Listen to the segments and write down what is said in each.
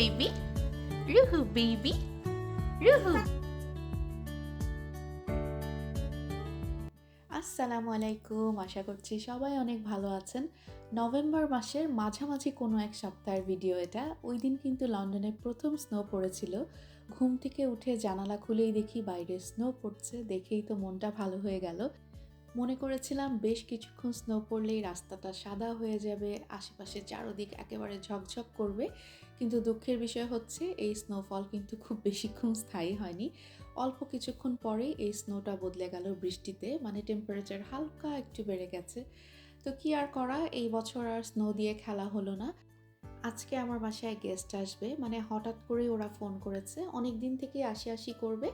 Baby রুহু baby রুহু আসসালামু আলাইকুম আশা করছি সবাই অনেক ভালো আছেন। নভেম্বর মাসের মাঝামাঝি কোনো এক সপ্তাহের ভিডিও এটা। ওই দিন কিন্তু লন্ডনে প্রথম স্নো পড়েছিল। ঘুম থেকে উঠে জানালা খুলেই দেখি বাইরে স্নো পড়ছে। দেখেই তো মনটা ভালো হয়ে গেল। মনে করেছিলাম বেশ কিছুক্ষণ স্নো পড়লেই রাস্তাটা সাদা হয়ে যাবে। আশেপাশে চারদিক একেবারে ঝকঝক করবে। কিন্তু দুঃখের বিষয় হচ্ছে, এই স্নোফল কিন্তু খুব বেশিক্ষণ স্থায়ী হয়নি। অল্প কিছুক্ষণ পরেই এই স্নোটা বদলে গেল বৃষ্টিতে মানে টেম্পারেচার হালকা একটু বেড়ে গেছে। তো কি আর করা, এই বছর আর স্নো দিয়ে খেলা হলো না। আজকে আমার বাসায় গেস্ট আসবে মানে হঠাৎ করে ওরা ফোন করেছে অনেক দিন থেকে আসি আসি করবে।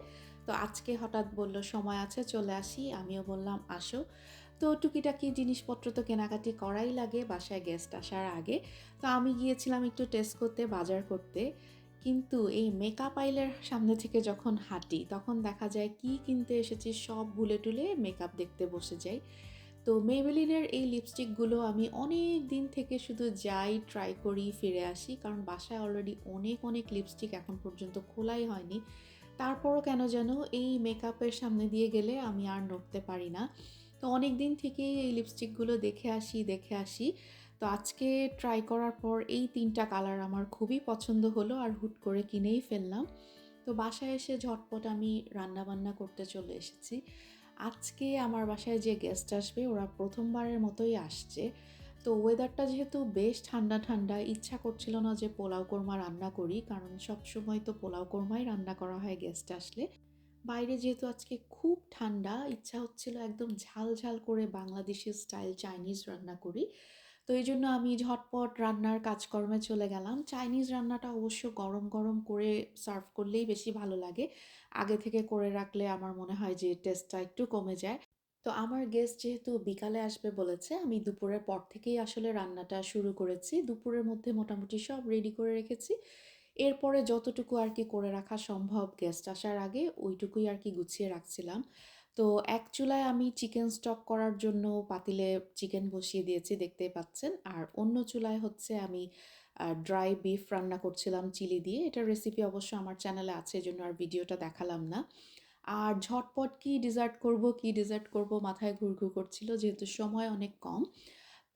তো আজকে হঠাৎ বলল, সময় আছে, চলে আসি। আমিও বললাম, আসো। তো টুকিটাকি জিনিসপত্র তো কেনাকাটি করাই লাগে, বাসায় গেস্ট আসার আগে। তো আমি গিয়েছিলাম একটু টেস্ট করতে, বাজার করতে। কিন্তু এই মেকআপ আইলের সামনে থেকে যখন হাঁটি, তখন দেখা যায় কি কিনতে এসেছি, সব ভুলে টুলে মেকআপ দেখতে বসে যাই। তো মেবেলিনের এই লিপস্টিকগুলো আমি অনেক দিন থেকে শুধু যাই ট্রাই করি, ফিরে আসি। কারণ বাসায় অলরেডি অনেক অনেক লিপস্টিক এখন পর্যন্ত খোলাই হয়নি। তারপরও কেন যেন এই মেকআপের সামনে দিয়ে গেলে আমি আর নড়তে পারি না। তো অনেক দিন থেকেই এই লিপস্টিকগুলো দেখে আসি দেখে আসি। তো আজকে ট্রাই করার পর এই তিনটা কালার আমার খুবই পছন্দ হলো আর হুট করে কিনেই ফেললাম। তো বাসায় এসে ঝটপট আমি রান্না বান্না করতে চলে এসেছি। আজকে আমার বাসায় যে গেস্ট আসবে, ওরা প্রথমবারের মতোই আসছে। তো ওয়েদারটা যেহেতু বেশ ঠান্ডা ঠান্ডা, ইচ্ছা করছিল না যে পোলাও কোরমা রান্না করি, কারণ সব সময় তো পোলাও কোরমাই রান্না করা হয় গেস্ট আসলে। বাইরে যেহেতু আজকে খুব ঠান্ডা, ইচ্ছা হচ্ছিল একদম ঝাল ঝাল করে বাংলাদেশি স্টাইল চাইনিজ রান্না করি। তো এই জন্য আমি ঝটপট রান্নার কাজকর্মে চলে গেলাম। চাইনিজ রান্নাটা অবশ্য গরম গরম করে সার্ভ করলেই বেশি ভালো লাগে। আগে থেকে করে রাখলে আমার মনে হয় যে টেস্টটা একটু কমে যায়। তো আমার গেস্ট যেহেতু বিকালে আসবে বলেছে, আমি দুপুরের পর থেকেই আসলে রান্নাটা শুরু করেছি। দুপুরের মধ্যে মোটামুটি সব রেডি করে রেখেছি। এরপরে যতটুকু আর কি করে রাখা সম্ভব গেস্ট আসার আগে ওইটুকুই আর কি গুছিয়ে রাখছিলাম। তো এক চুলায় আমি চিকেন স্টক করার জন্য পাতিলে চিকেন বসিয়ে দিয়েছি, দেখতেই পাচ্ছেন। আর অন্য চুলায় হচ্ছে আমি ড্রাই বিফ রান্না করছিলাম চিলি দিয়ে। এটার রেসিপি অবশ্য আমার চ্যানেলে আছে, এজন্য আর ভিডিওটা দেখালাম না। আর ঝটপট কি ডিজার্ট করব, কি ডিজার্ট করব মাথায় ঘুরঘুর করছিল, যেহেতু সময় অনেক কম।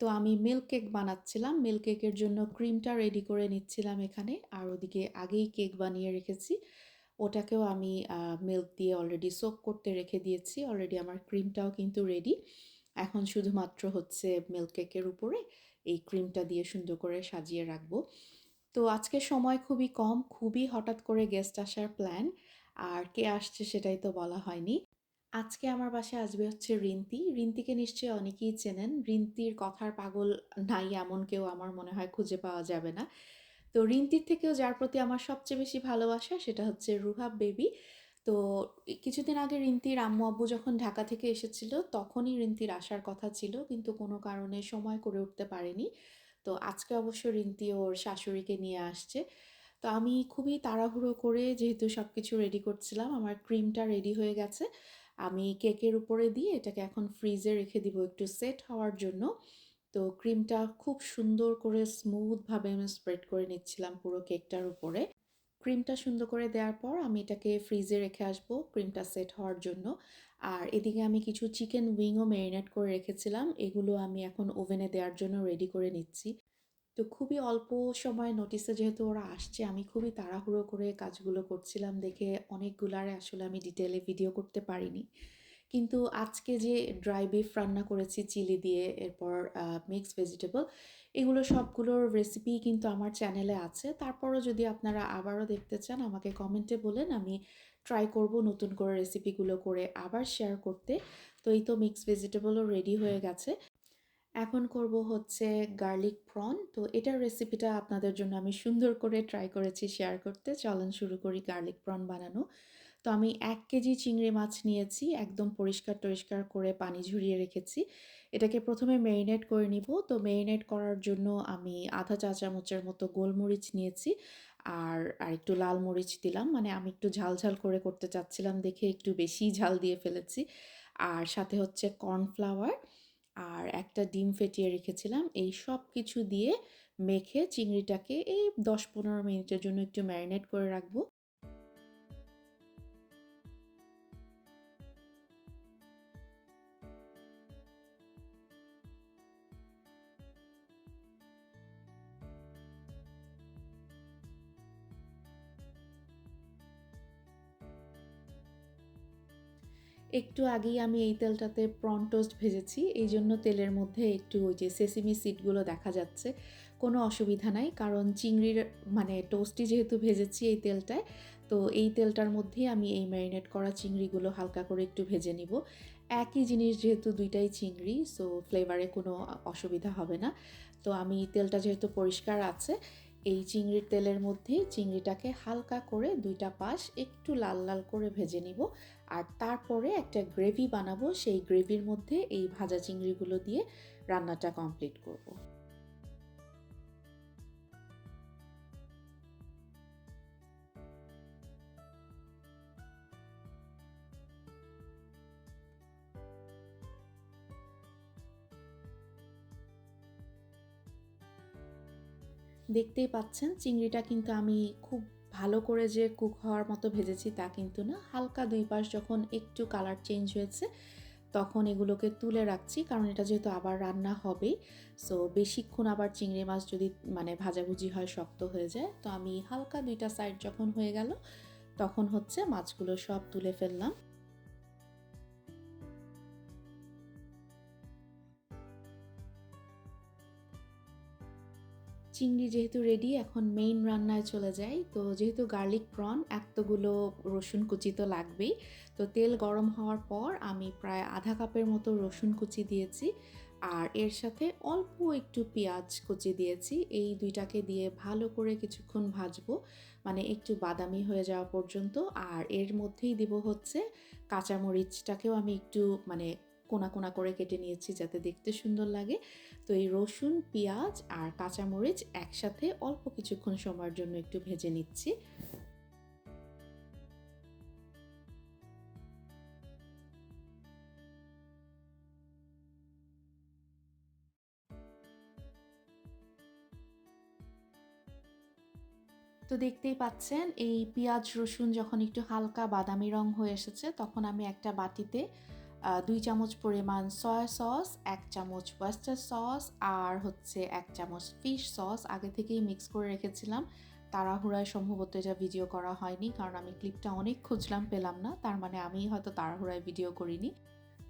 তো আমি মিল্ক কেক বানাচ্ছিলাম। মিল্ক কেকের জন্য ক্রিমটা রেডি করে নিচ্ছিলাম এখানে। আর ওদিকে আগেই কেক বানিয়ে রেখেছি। ওটাকেও আমি মিল্ক দিয়ে অলরেডি সোক করতে রেখে দিয়েছি। অলরেডি আমার ক্রিমটাও কিন্তু রেডি এখন শুধুমাত্র হচ্ছে মিল্ক কেকের উপরে এই ক্রিমটা দিয়ে সুন্দর করে সাজিয়ে রাখব। তো আজকে সময় খুবই কম। খুবই হঠাৎ করে গেস্ট আসার প্ল্যান আর কে আসছে সেটাই তো বলা হয়নি। আজকে আমার বাসায় আসবে হচ্ছে রিন্তি। রিন্তিকে নিশ্চয়ই অনেকেই চেনেন। রিন্তির কথার পাগল নাই এমন কেউ আমার মনে হয় খুঁজে পাওয়া যাবে না। তো রিন্তির থেকেও যার প্রতি আমার সবচেয়ে বেশি ভালোবাসা সেটা হচ্ছে রুহাব বেবি। তো কিছুদিন আগে রিন্তির আম্মু আব্বু যখন ঢাকা থেকে এসেছিল তখনই রিন্তির আসার কথা ছিল কিন্তু কোনো কারণে সময় করে উঠতে পারেনি। তো আজকে অবশ্য রিন্তি ওর শাশুড়িকে নিয়ে আসছে। তো আমি খুবই তাড়াহুড়ো করে যেহেতু সব কিছু রেডি করছিলাম, আমার ক্রিমটা রেডি হয়ে গেছে। আমি কেকের উপরে দিয়ে এটাকে এখন ফ্রিজে রেখে দিব একটু সেট হওয়ার জন্য। তো ক্রিমটা খুব সুন্দর করে স্মুথভাবে আমি স্প্রেড করে নিচ্ছিলাম পুরো কেকটার উপরে। ক্রিমটা সুন্দর করে দেওয়ার পর আমি এটাকে ফ্রিজে রেখে আসব ক্রিমটা সেট হওয়ার জন্য। আর এদিকে আমি কিছু চিকেন উইংও ম্যারিনেট করে রেখেছিলাম। এগুলো আমি এখন ওভেনে দেওয়ার জন্য রেডি করে নিচ্ছি। তো খুবই অল্প সময় নোটিসে যেহেতু ওরা আসছে, আমি খুবই তাড়াহুড়ো করে কাজগুলো করছিলাম দেখে অনেকগুলারে আসলে আমি ডিটেলে ভিডিও করতে পারিনি। কিন্তু আজকে যে ড্রাই বিফ রান্না করেছি চিলি দিয়ে, এরপর মিক্স ভেজিটেবল এগুলো সবগুলোর রেসিপি কিন্তু আমার চ্যানেলে আছে। তারপরও যদি আপনারা আবারও দেখতে চান, আমাকে কমেন্টে বলেন, আমি ট্রাই করব নতুন করে রেসিপিগুলো করে আবার শেয়ার করতে। তো এই তো মিক্স ভেজিটেবলও রেডি হয়ে গেছে। এখন করব হচ্ছে গার্লিক প্রন তো এটার রেসিপিটা আপনাদের জন্য আমি সুন্দর করে ট্রাই করেছি শেয়ার করতে। চলেন শুরু করি গার্লিক প্রন বানানো। তো আমি এক কেজি চিংড়ি মাছ নিয়েছি, একদম পরিষ্কার টরিষ্কার করে পানি ঝরিয়ে রেখেছি। এটাকে প্রথমে মেরিনেট করে নিব। তো মেরিনেট করার জন্য আমি আধা চা চামচের মতো গোলমরিচ নিয়েছি আর আর একটু লাল মরিচ দিলাম। মানে আমি একটু ঝাল ঝাল করে করতে চাচ্ছিলাম দেখে একটু বেশি ঝাল দিয়ে ফেলেছি। আর সাথে হচ্ছে কর্নফ্লাওয়ার আর একটা ডিম ফেটিয়ে রেখেছিলাম। এই সব কিছু দিয়ে মেখে চিংড়িটাকে এই দশ পনেরো মিনিটের জন্য একটু ম্যারিনেট করে রাখব। একটু আগেই আমি এই তেলটাতে প্রন টোস্ট ভেজেছি। এই জন্য তেলের মধ্যে একটু ওই যে সেসিমি সিডগুলো দেখা যাচ্ছে। কোনো অসুবিধা নাই, কারণ চিংড়ির মানে টোস্টই যেহেতু ভেজেছি এই তেলটায়, তো এই তেলটার মধ্যেই আমি এই ম্যারিনেট করা চিংড়িগুলো হালকা করে একটু ভেজে নিব। একই জিনিস যেহেতু দুইটাই চিংড়ি সো ফ্লেভারে কোনো অসুবিধা হবে না। তো আমি তেলটা যেহেতু পরিষ্কার আছে এই চিংড়ির তেলের মধ্যে চিংড়িটাকে হালকা করে দুইটা পাশ একটু লাল লাল করে ভেজে নিব আর তারপরে একটা গ্রেভি বানাবো, সেই গ্রেভির মধ্যে এই ভাজা চিংড়িগুলো দিয়ে রান্নাটা কমপ্লিট করব। দেখতেই পাচ্ছেন, চিংড়িটা কিন্তু আমি খুব ভালো করে যে কুক হওয়ার মতো ভেজেছি তা কিন্তু না। হালকা দুই পাশ যখন একটু কালার চেঞ্জ হয়েছে, তখন এগুলোকে তুলে রাখছি, কারণ এটা যেহেতু আবার রান্না হবেই। সো বেশিক্ষণ আবার চিংড়ি মাছ যদি মানে ভাজাভুজি হয়, শক্ত হয়ে যায়। তো আমি হালকা দুইটা সাইড যখন হয়ে গেল, তখন হচ্ছে মাছগুলো সব তুলে ফেললাম। চিংড়ি যেহেতু রেডি এখন মেইন রান্নায় চলে যাই। তো যেহেতু গার্লিক প্রন এতগুলো রসুন কুচি তো লাগবেই। তো তেল গরম হওয়ার পর আমি প্রায় আধা কাপের মতো রসুন কুচি দিয়েছি। আর এর সাথে অল্প একটু পেঁয়াজ কুচি দিয়েছি। এই দুইটাকে দিয়ে ভালো করে কিছুক্ষণ ভাজবো। মানে একটু বাদামি হয়ে যাওয়া পর্যন্ত। আর এর মধ্যেই দিব হচ্ছে কাঁচামরিচটাকেও আমি একটু মানে কোনা কোনা করে কেটে নিয়েছি যাতে দেখতে সুন্দর লাগে। তো এই রসুন, পেঁয়াজ আর কাঁচামরিচ একসাথে অল্প কিছুক্ষণ সময়ের জন্য একটু ভেজে নিচ্ছি। তো দেখতেই পাচ্ছেন, এই পেঁয়াজ, রসুন যখন একটু হালকা বাদামি রং হয়ে এসেছে, তখন আমি একটা বাটিতে দুই চামচ পরিমাণ সয়া সস এক চামচ ওয়েস্টার সস আর হচ্ছে এক চামচ ফিশ সস আগে থেকেই মিক্স করে রেখেছিলাম। তাড়াহুড়ায় সম্ভবত এটা ভিডিও করা হয়নি, কারণ আমি ক্লিপটা অনেক খুঁজলাম, পেলাম না। তার মানে আমি হয়তো তাড়াহুড়ায় ভিডিও করিনি।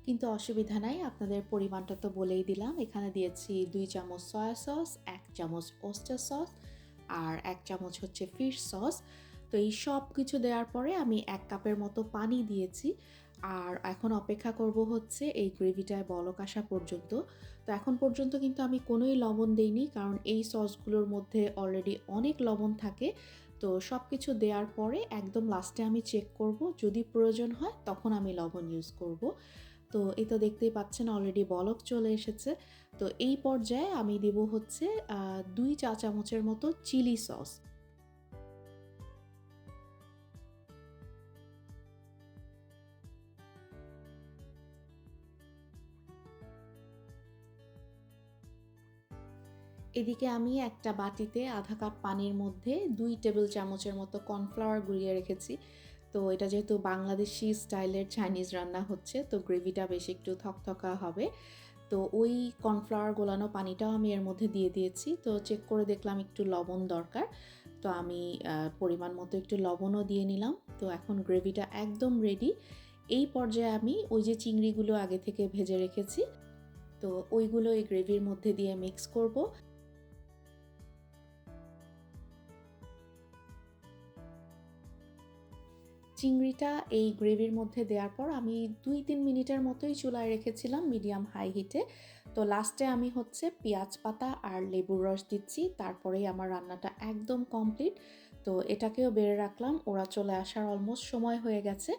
কিন্তু অসুবিধা নাই, আপনাদের পরিমাণটা তো বলেই দিলাম। এখানে দিয়েছি দুই চামচ সয়া সস এক চামচ ওস্টার সস আর এক চামচ হচ্ছে ফিশ সস তো এই সব কিছু দেওয়ার পরে আমি এক কাপের মতো পানি দিয়েছি। আর এখন অপেক্ষা করব হচ্ছে এই গ্রেভিটায় বলক আসা পর্যন্ত। তো এখন পর্যন্ত কিন্তু আমি কোনোই লবণ দেইনি, কারণ এই সসগুলোর মধ্যে অলরেডি অনেক লবণ থাকে। তো সব কিছু দেওয়ার পরে একদম লাস্টে আমি চেক করব, যদি প্রয়োজন হয় তখন আমি লবণ ইউজ করব। তো এই তো দেখতেই পাচ্ছেন অলরেডি বলক চলে এসেছে। তো এই পর্যায়ে আমি দেব হচ্ছে দুই চা চামচের মতো চিলি সস এদিকে আমি একটা বাটিতে আধা কাপ পানির মধ্যে দুই টেবিল চামচের মতো কর্নফ্লাওয়ার গুলিয়ে রেখেছি। তো এটা যেহেতু বাংলাদেশি স্টাইলের চাইনিজ রান্না হচ্ছে, তো গ্রেভিটা বেশ একটু থকথকা হবে। তো ওই কর্নফ্লাওয়ার গোলানো পানিটাও আমি এর মধ্যে দিয়ে দিয়েছি। তো চেক করে দেখলাম একটু লবণ দরকার। তো আমি পরিমাণ মতো একটু লবণও দিয়ে নিলাম। তো এখন গ্রেভিটা একদম রেডি এই পর্যায়ে আমি ওই যে চিংড়িগুলো আগে থেকে ভেজে রেখেছি, তো ওইগুলো এই গ্রেভির মধ্যে দিয়ে মিক্স করব। চিংড়িটা এই গ্রেভির মধ্যে দেওয়ার পর আমি দুই তিন মিনিটের মতোই চুলায় রেখেছিলাম মিডিয়াম হাই হিটে। তো লাস্টে আমি হচ্ছে পেঁয়াজ পাতা আর লেবুর রস দিচ্ছি, তারপরেই আমার রান্নাটা একদম কমপ্লিট। তো এটাকেও বেড়ে রাখলাম, ওরা চলে আসার অলমোস্ট সময় হয়ে গেছে,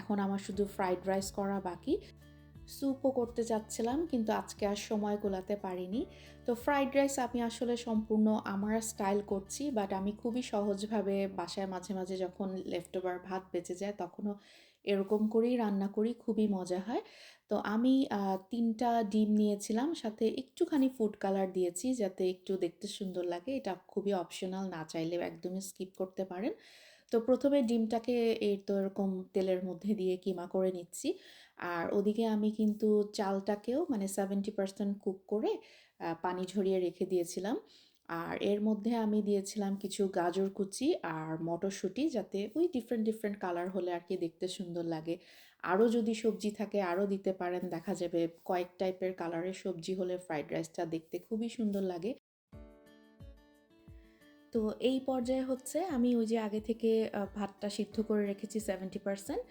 এখন আমার শুধু ফ্রাইড রাইস করা বাকি। স্যুপও করতে চাচ্ছিলাম কিন্তু আজকে আর সময় গোলাতে পারিনি। তো ফ্রাইড রাইস আমি আসলে সম্পূর্ণ আমার স্টাইল করছি বাট আমি খুবই সহজভাবে বাসায় মাঝে মাঝে যখন লেফট ওভার ভাত বেঁচে যায়, তখনও এরকম করেই রান্না করি, খুবই মজা হয়। তো আমি তিনটা ডিম নিয়েছিলাম, সাথে একটুখানি ফুড কালার দিয়েছি, যাতে একটু দেখতে সুন্দর লাগে। এটা খুবই অপশনাল না চাইলে একদমই স্কিপ করতে পারেন। তো প্রথমে ডিমটাকে এই তো এরকম তেলের মধ্যে দিয়ে কিমা করে নিচ্ছি। আর ওদিকে আমি কিন্তু চালটাকেও মানে সেভেন্টি পার্সেন্ট কুক করে পানি ঝরিয়ে রেখে দিয়েছিলাম। আর এর মধ্যে আমি দিয়েছিলাম কিছু গাজর কুচি আর মটরশুঁটি যাতে ওই ডিফারেন্ট ডিফারেন্ট কালার হলে আর কি দেখতে সুন্দর লাগে। আরও যদি সবজি থাকে আরও দিতে পারেন। দেখা যাবে কয়েক টাইপের কালারের সবজি হলে ফ্রাইড রাইসটা দেখতে খুবই সুন্দর লাগে। তো এই পর্যায়ে হচ্ছে আমি ওই যে আগে থেকে ভাতটা সিদ্ধ করে রেখেছি সেভেন্টি পার্সেন্ট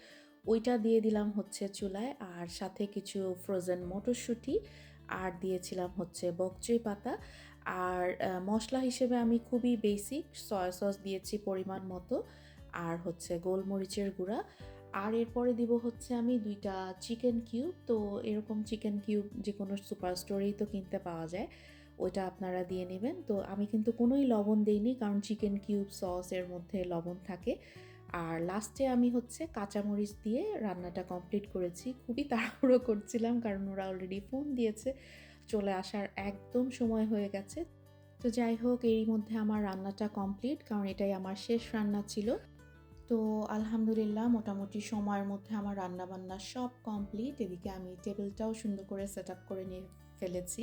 ওইটা দিয়ে দিলাম হচ্ছে চুলায় আর সাথে কিছু ফ্রোজেন মটরশুঁটি আর দিয়েছিলাম হচ্ছে বকচুই পাতা। আর মশলা হিসেবে আমি খুবই বেসিক সয়া সস দিয়েছি পরিমাণ মতো আর হচ্ছে গোলমরিচের গুঁড়া। আর এরপরে দিব হচ্ছে আমি দুইটা চিকেন কিউব তো এরকম চিকেন কিউব যে কোনো সুপার স্টোরেই তো কিনতে পাওয়া যায়। ওইটা আপনারা দিয়ে নেবেন। তো আমি কিন্তু কোনোই লবণ দেইনি কারণ চিকেন কিউব সস এর মধ্যে লবণ থাকে। আর লাস্টে আমি হচ্ছে কাঁচামরিচ দিয়ে রান্নাটা কমপ্লিট করেছি। খুবই তাড়াহুড়ো করছিলাম কারণ ওরা অলরেডি ফোন দিয়েছে। চলে আসার একদম সময় হয়ে গেছে। তো যাই হোক, এরই মধ্যে আমার রান্নাটা কমপ্লিট কারণ এটাই আমার শেষ রান্না ছিল। তো আলহামদুলিল্লাহ, মোটামুটি সময়ের মধ্যে আমার রান্না বান্না সব কমপ্লিট। এদিকে আমি টেবিলটাও সুন্দর করে সেট আপ করে নিয়ে ফেলেছি।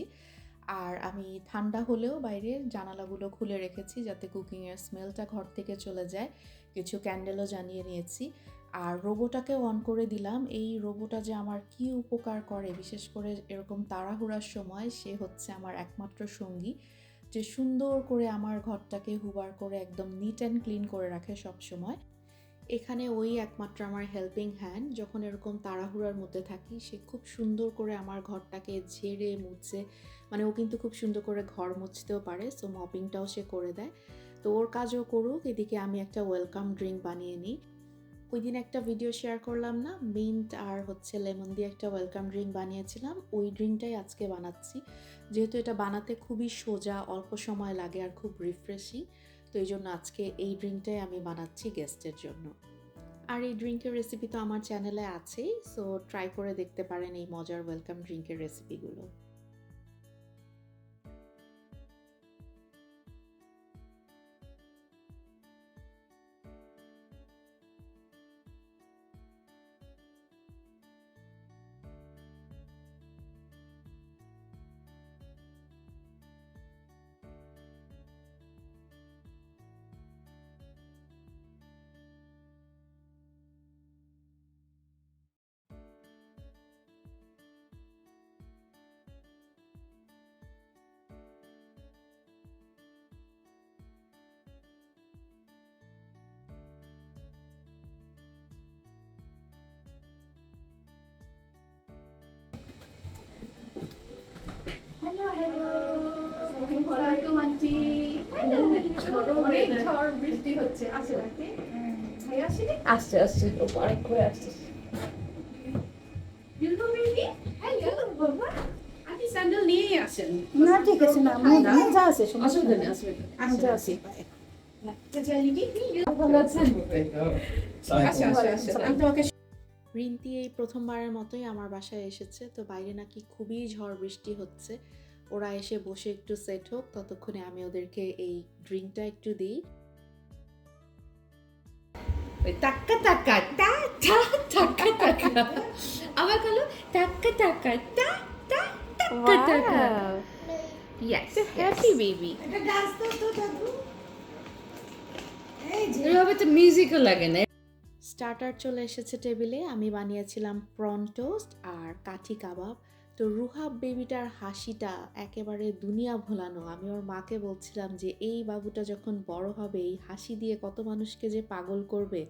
আর আমি ঠান্ডা হলেও বাইরে জানালাগুলো খুলে রেখেছি যাতে কুকিংয়ের স্মেলটা ঘর থেকে চলে যায়। কিছু ক্যান্ডেলও জানিয়ে নিয়েছি। আর রোবোটাকে অন করে দিলাম। এই রোবোটা যে আমার কি উপকার করে, বিশেষ করে এরকম তাড়াহুড়ার সময়, সে হচ্ছে আমার একমাত্র সঙ্গী, যে সুন্দর করে আমার ঘরটাকে হুবার করে একদম নিট অ্যান্ড ক্লিন করে রাখে সব সময় এখানে ওই একমাত্র আমার হেল্পিং হ্যান্ড যখন এরকম তাড়াহুড়ার মধ্যে থাকি, সে খুব সুন্দর করে আমার ঘরটাকে ঝেড়ে মুছে মানে ও কিন্তু খুব সুন্দর করে ঘর মুছতেও পারে সো মপিংটাও সে করে দেয়। তো ওর কাজও করুক, এদিকে আমি একটা ওয়েলকাম ড্রিঙ্ক বানিয়ে নিই। ওই দিন একটা ভিডিও শেয়ার করলাম না মিন্ট আর হচ্ছে লেমন দিয়ে একটা ওয়েলকাম ড্রিঙ্ক বানিয়েছিলাম। ওই ড্রিঙ্কটাই আজকে বানাচ্ছি। যেহেতু এটা বানাতে খুবই সোজা, অল্প সময় লাগে আর খুব রিফ্রেশিং তো এই জন্য আজকে এই ড্রিঙ্কটাই আমি বানাচ্ছি গেস্টের জন্য। আর এই ড্রিঙ্কের রেসিপি তো আমার চ্যানেলে আছেই সো ট্রাই করে দেখতে পারেন এই মজার ওয়েলকাম ড্রিঙ্কের রেসিপিগুলো আসছে আসছে। অনেক করে আসছে। স্যান্ডেল নিয়েই আসেন না ঠিক আছে না যা আছে অসুবিধা নেই। অসুবিধা যা আছে ভালো আছেন? আচ্ছা আচ্ছা আচ্ছা। আমি তোমাকে রিন্তি এই প্রথমবারের মতোই আমার বাসায় এসেছে তো বাইরে নাকি খুবই ঝড় বৃষ্টি হচ্ছে। ওরা এসে বসে একটু সেট হোক ততক্ষণে আমি ওদেরকে এই ড্রিঙ্কটা একটু দিই। টাক্কা টাক্কা টা টা টাক্কা টাক্কা আবার বলো টাক্কা টাক্কা টা টা টাক্কা টাক্কা ইয়েস হ্যাপি বেবি এভাবে তো মিউজিকও লাগে না। স্টার্টার চলে এসেছে টেবিলে আমি বানিয়েছিলাম প্রন টোস্ট আর কাঠি কাবাব। তো রুহাব বেবিটার হাসিটা একেবারে দুনিয়া ভোলানো। আমি ওর মাকে বলছিলাম যে, এই বাবুটা যখন বড় হবে, এই হাসি দিয়ে কত মানুষকে যে পাগল করবে।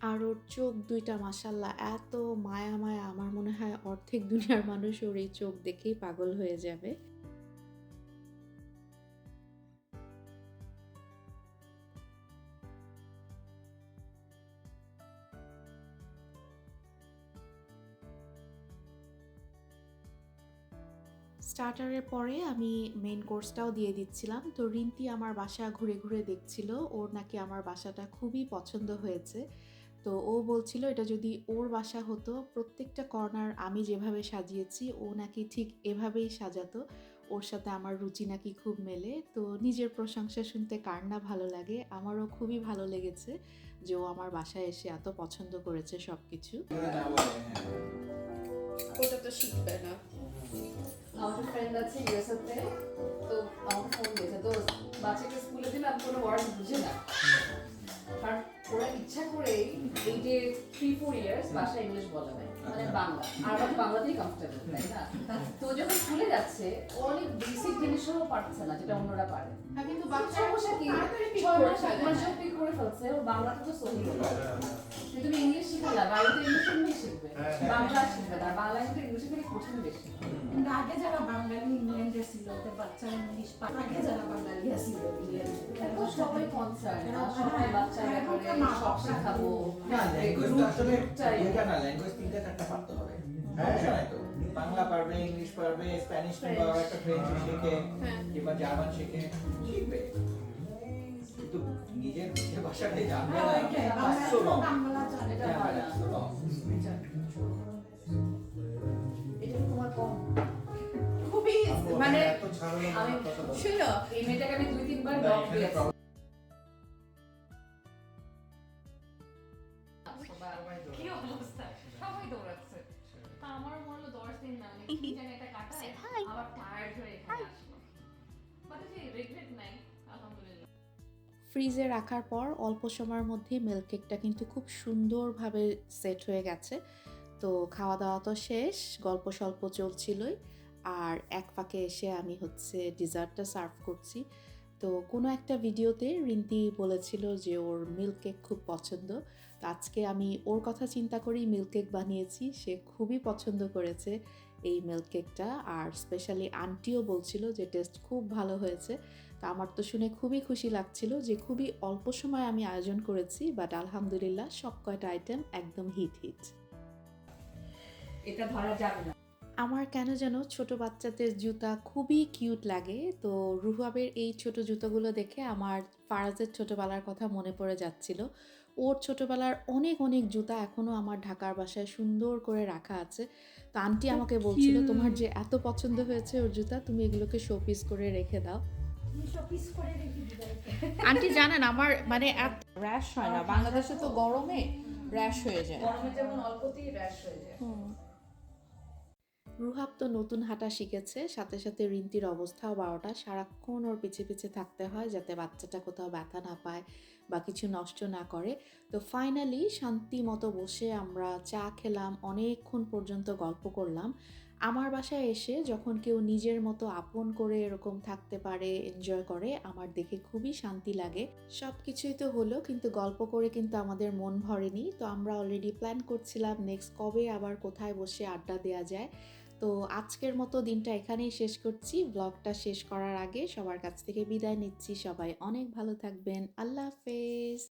আর ওর চোখ দুইটা মাসাল্লা এত মায়া মায়া, আমার মনে হয় অর্ধেক দুনিয়ার মানুষ ওর এই চোখ দেখেই পাগল হয়ে যাবে। স্টার্টারের পরে আমি মেন কোর্সটাও দিয়ে দিচ্ছিলাম। তো রিন্তি আমার বাসা ঘুরে ঘুরে দেখছিল। ওর নাকি আমার বাসাটা খুবই পছন্দ হয়েছে। তো ও বলছিল, এটা যদি ওর বাসা হতো, প্রত্যেকটা কর্নার আমি যেভাবে সাজিয়েছি, ও নাকি ঠিক এভাবেই সাজাতো। ওর সাথে আমার রুচি নাকি খুব মেলে। তো নিজের প্রশংসা শুনতে কার না ভালো লাগে, আমারও খুবই ভালো লেগেছে যে ও আমার বাসায় এসে এত পছন্দ করেছে সব কিছু ওটা তো শিখবে না। আমার ফ্রেন্ড আছে ইউএসএতে তো আমাকে ফোন দিয়েছে। তো বাচ্চাকে স্কুলে দিলাম কোনো ওয়ার্ড বুঝে না। আর ওরা ইচ্ছা করেই এই যে থ্রি ফোর ইয়ার্স বাসা ইংলিশ বলে না মানে বাংলা। আর বাকি বাংলাতেই কমফোর্টেবল তাই না? তো যখন স্কুলে যাচ্ছে ও অনেক বেসিক জিনিসও পারছে না যেটা অন্যরা পারে। হ্যাঁ কিন্তু বাচ্চা বাচ্চা সমস্যা কি? ছয় মাস মাসে করে ফেলছে ও বাংলাটা তো সহি তুমি ইংলিশ শিখালা বাড়িতে ইংলিশ ইংলিশ শিখবে। বাংলা শিখবে না বাংলা কিন্তু ইংলিশ থেকে কঠিন বেশি। কিন্তু আগে যারা বাঙালি ইংল্যান্ডে ছিল ওদের বাচ্চারা ইংলিশ আগে যারা বাঙালি ছিল সবাই কনসার্ন সবাই বাচ্চার বাংলা পারবে ইংলিশ পারবে স্প্যানিশ কিংবা একটা ফ্রেঞ্চ শিখে কিংবা জার্মান শিখে শিখবে নিজের ভাষাটাই জানবে মানে আমি, শুনো, এই মেয়েটাকে আমি দুই তিনবার ডক দিয়েছি। ফ্রিজে রাখার পর অল্প সময়ের মধ্যে মিল্ক কেকটা কিন্তু খুব সুন্দরভাবে সেট হয়ে গেছে। তো খাওয়া দাওয়া তো শেষ, গল্প স্বল্প চলছিলই। আর এক ফাঁকে এসে আমি হচ্ছে ডিজার্টটা সার্ভ করছি। তো কোনো একটা ভিডিওতে রিন্তি বলেছিল যে ওর মিল্ক কেক খুব পছন্দ। তো আজকে আমি ওর কথা চিন্তা করেই মিল্ক কেক বানিয়েছি। সে খুবই পছন্দ করেছে এই মিল্ক কেকটা আর স্পেশালি আন্টিও বলছিল যে টেস্ট খুব ভালো হয়েছে। তা আমার তো শুনে খুবই খুশি লাগছিল যে খুবই অল্প সময় আমি আয়োজন করেছি বাট আলহামদুলিল্লাহ সব কয়টা আইটেম একদম হিট হিট এটা ধরা যাবে না। আমার কেন যেন ছোট বাচ্চাদের জুতা খুবই কিউট লাগে তো রুহাবের এই ছোট জুতোগুলো দেখে আমার ফারাজের ছোটবেলার কথা মনে পড়ে যাচ্ছিল। ওর ছোটবেলার অনেক অনেক জুতা এখনও আমার ঢাকার বাসায় সুন্দর করে রাখা আছে। তো আন্টি আমাকে বলছিল তোমার যে এত পছন্দ হয়েছে ওর জুতা তুমি এগুলোকে শোপিস করে রেখে দাও। আন্টি জানেন আমার মানে র্যাশ হয় না। বাংলাদেশে তো গরমে র্যাশ হয়ে যায়। গরমে যেমন অল্পতেই র্যাশ হয়ে যায়। রুহাব তো নতুন হাঁটা শিখেছে। সাথে সাথে রিন্তির অবস্থাও বারোটা। সারাক্ষণ ওর পিছে পিছে থাকতে হয় যাতে বাচ্চাটা কোথাও ব্যথা না পায় বা কিছু নষ্ট না করে। তো ফাইনালি শান্তি মতো বসে আমরা চা খেলাম। অনেকক্ষণ পর্যন্ত গল্প করলাম। আমার বাসায় এসে যখন কেউ নিজের মতো আপন করে এরকম থাকতে পারে এনজয় করে, আমার দেখে খুবই শান্তি লাগে। সব কিছুই তো হলো, কিন্তু গল্প করে কিন্তু আমাদের মন ভরেনি। তো আমরা অলরেডি প্ল্যান করছিলাম নেক্সট কবে আবার কোথায় বসে আড্ডা দেওয়া যায়। তো আজকের মতো দিনটা এখানেই শেষ করছি। ব্লগটা শেষ করার আগে সবার কাছ থেকে বিদায় নিচ্ছি। সবাই অনেক ভালো থাকবেন। আল্লাহ হাফেজ।